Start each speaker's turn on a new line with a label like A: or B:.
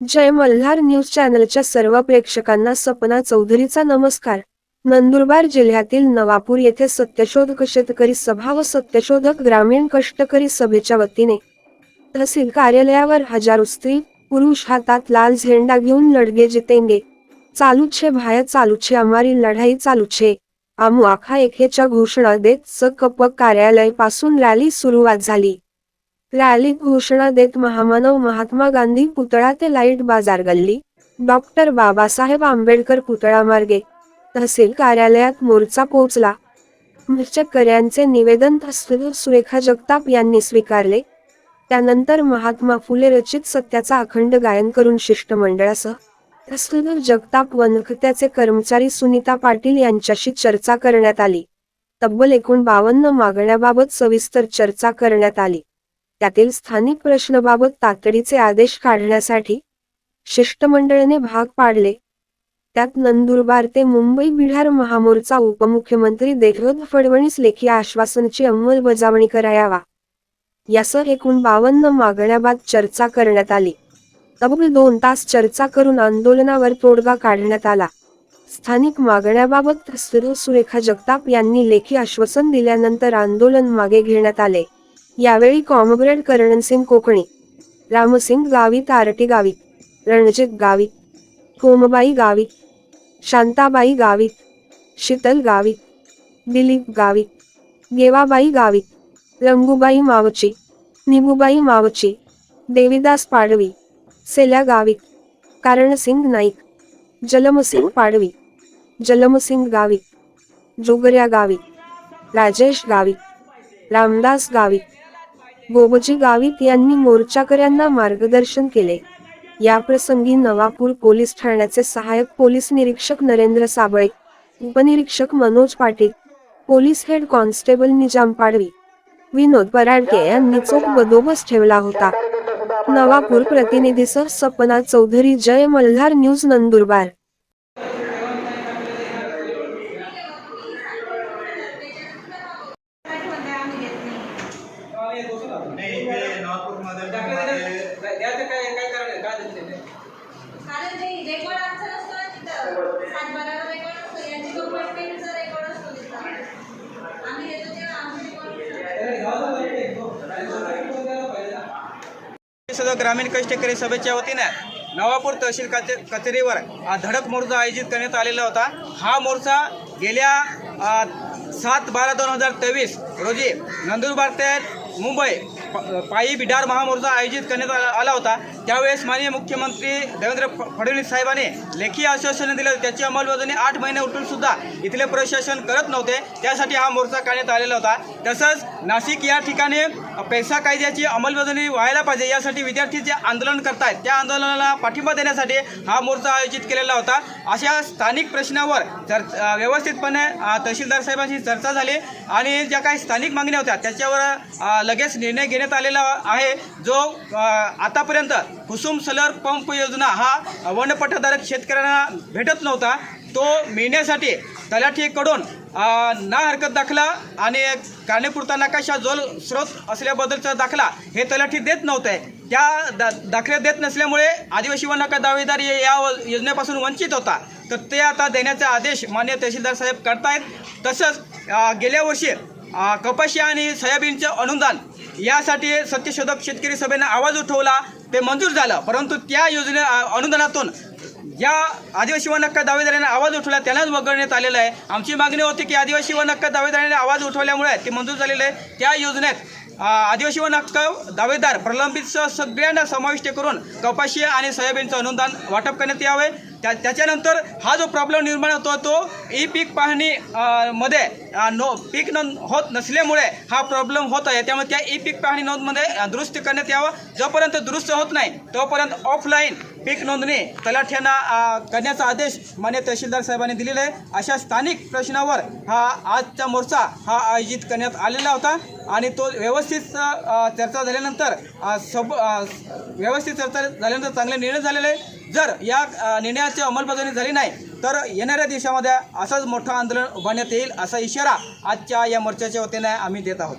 A: जय Malhar news चॅनलच्या सर्व प्रेक्षकांना सपना चौधरीचा नमस्कार. नंदुरबार जिल्ह्यातील नवापूर येथे सत्यशोधक शेतकरी सभा व सत्यशोधक ग्रामीण कष्टकरी सभेच्या वतीने तहसील कार्यालयावर हजारो स्त्री पुरुष हातात लाल झेंडा घेऊन लढगे जितेंगे. चालू छे भाया चालू छे लढाई चालू छे आमू आखा एकेच्या घोषणा देत सकप कार्यालयपासून रॅली सुरुवात झाली. रॅलीत घोषणा देत महामानव महात्मा गांधी पुतळा ते लाइट बाजार गल्ली. डॉक्टर बाबासाहेब आंबेडकर पुतळा मार्गे तहसील कार्यालयात मोर्चा पोहोचला. शेतकऱ्यांचे निवेदन तहसील सुरेखा जगताप यांनी स्वीकारले. त्यानंतर महात्मा फुले रचित सत्याचा अखंड गायन करून शिष्टमंडळासह तहसीलदार जगताप वनखत्याचे कर्मचारी सुनीता पाटील यांच्याशी चर्चा करण्यात आली. तब्बल एकूण बावन्न मागण्याबाबत सविस्तर चर्चा करण्यात आली. त्यातील स्थानिक प्रश्नाबाबत तातडीचे आदेश काढण्यासाठी शिष्टमंडळाने भाग पाडले. त्यात नंदुरबार ते मुंबई बिहार महामोर्चा उपमुख्यमंत्री देवेंद्र फडणवीस लेखी आश्वासनाची अंमलबजावणी करायावा यासह एकूण बावन्न मागण्याबाद चर्चा करण्यात आली. तब्बल दोन तास चर्चा करून आंदोलनावर तोडगा काढण्यात आला. स्थानिक मागण्याबाबत सुरेखा जगताप यांनी लेखी आश्वासन दिल्यानंतर आंदोलन मागे घेण्यात आले. यावेळी कॉम्रेड करणसिंग कोकणी रामसिंग गावी तारटी गावी रणजित गावी कोमबाई गावी शांताबाई गावी शीतल गावी दिलीप गावी गेवाबाई गावी रंगूबाई मावची निबूबाई मावची देवीदास पाडवी सेल्या गावी कारणसिंग नाईक जलमसिंग पाडवी जलमसिंग गावी जोगऱ्या गावी राजेश गावी रामदास गावी गोबजी गावित यांनी मोर्चाकऱ्यांना मार्गदर्शन केले. याप्रसंगी नवापूर पोलीस ठाण्याचे सहाय्यक पोलीस निरीक्षक नरेंद्र साबळे उपनिरीक्षक Manoj Patil police head constable Nizam Padvi Vinod Paradke यांनी चोख बंदोबस्त ठेवला होता. नवापूर प्रतिनिधीसह सपना चौधरी जय मल्हार न्यूज नंदुरबार
B: नाही इथे नागपूरमध्ये
C: द्यायचं काय काय कारण काय देते ते
D: कारण ते रेकॉर्ड आमचा नसतो ना तिथं. सातबाराला रेकॉर्ड असतो यांची कंपार्टमेंटचा रेकॉर्ड असतो तिथं. आम्ही येतो तेव्हा आमचे रेकॉर्ड
C: सदर ग्रामीण कष्टकरी सभेच्या वतीनं नवापूर तहसील कचे कचेरीवर धडक मोर्चा आयोजित करण्यात आलेला होता. हा मोर्चा गेल्या सात बारा दोन हजार तेवीस रोजी नंदुरबार ते मुंबई पायी बिडार महामोर्चा आयोजित करण्यात आला आला होता. त्यावेळेस माननीय मुख्यमंत्री देवेंद्र फडणवीस साहेबांनी लेखी आश्वासन दिलं. त्याची अंमलबजावणी आठ महिने उठून सुद्धा इथले प्रशासन करत नव्हते. त्यासाठी हा मोर्चा काढण्यात आलेला होता. तसंच नाशिक या ठिकाणी पैसा कायद्याची अंमलबजावणी व्हायला पाहिजे यासाठी विद्यार्थी जे आंदोलन करतायत त्या आंदोलनाला पाठिंबा देण्यासाठी हा मोर्चा आयोजित केलेला होता. अशा स्थानिक प्रश्नावर चर व्यवस्थितपणे तहसीलदार साहेबांशी चर्चा झाली आणि ज्या काही स्थानिक मागण्या होत्या त्याच्यावर लगेच निर्णय घेण्यात देण्यात आलेला आहे जो आतापर्यंत कुसुम सलर पंप योजना हा वनपट्टाधारक शेतकऱ्यांना भेटत नव्हता. तो मिळण्यासाठी तलाठीकडून ना हरकत दाखला आणि कारणीपुरता नकाशा जोल स्रोत असल्याबद्दलचा दाखला हे तलाठी देत नव्हते. त्या दा दाखले देत नसल्यामुळे आदिवासी वनका दावेदार या व- योजनेपासून वंचित होता. तर ते आता देण्याचा आदेश मान्य तहसीलदार साहेब करतायत. तसंच गेल्या वर्षी कपाशी आणि सोयाबीनचं अनुदान यासाठी सत्यशोधक शेतकरी सभेनं आवाज उठवला ते मंजूर झालं. परंतु त्या योजने अनुदानातून ज्या आदिवासी वन हक्क दावेदाराने आवाज उठवला त्यांनाच वगळण्यात आलेलं आहे. आमची मागणी होती की आदिवासी वन हक्क दावेदाराने आवाज उठवल्यामुळे ते मंजूर झालेलं आहे त्या योजनेत आदिवासी वन हक्क दावेदार प्रलंबितसह सगळ्यांना समाविष्ट करून कपाशी आणि सोयाबीनचं अनुदान वाटप करण्यात यावे. त्या त्याच्यानंतर हा जो प्रॉब्लेम निर्माण होतो तो ई पीक पाहणी मध्ये नो पीक नोंद होत नसल्यामुळे हा प्रॉब्लेम होत आहे. त्यामुळे त्या ई पीक पाहणी नोंदमध्ये दुरुस्त करण्यात यावं. जोपर्यंत दुरुस्त होत नाही तोपर्यंत ऑफलाईन पीक नोंदणी तलाठ्यांना करण्याचा आदेश मान्य तहसीलदार साहेबांनी दिलेला आहे. अशा स्थानिक प्रश्नावर हा आजचा मोर्चा हा आयोजित करण्यात आलेला होता आणि तो व्यवस्थित चर्चा झाल्यानंतर सब व्यवस्थित चर्चा झाल्यानंतर चांगले निर्णय झालेले आहे. जर या निर्णयाची अंमलबजावणी झाली नाही तर येणाऱ्या दिवसामध्ये असंच मोठं आंदोलन उभारण्यात येईल असा इशारा आजच्या या मोर्चाच्या वतीने आम्ही देत आहोत.